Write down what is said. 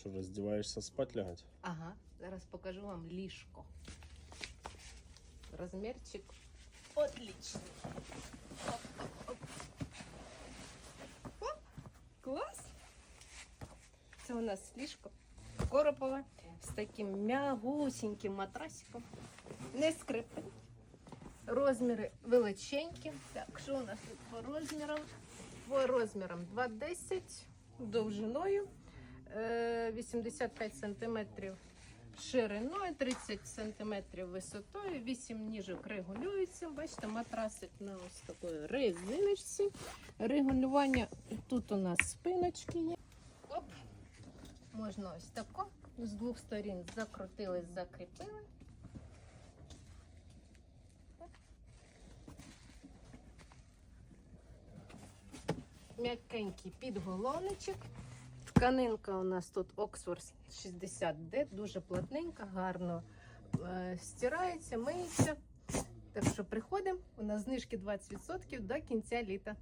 Що, роздіваєшся спать лягати? Ага, зараз покажу вам ліжко. Розмірчик отличний. Оп, оп, оп. Оп, клас. Це у нас ліжко коропове з таким м'ягусіньким матрасиком. Не скрипить. Розміри величенькі. Так, що у нас тут по розмірам? По розмірам 2,10 довжиною, 85 см шириною, 30 см висотою, 8 ніжок регулюється. Бачите, матрасик на ось такої резиночці. Регулювання тут у нас спиночки є. Оп. Можна ось тако. З двох сторін закрутили, закріпили. М'якенький підголовничок. Тканинка у нас тут Oxford 60D, дуже плотненька, гарно е, стирається, миється. Так що приходимо, у нас знижки 20% до кінця літа.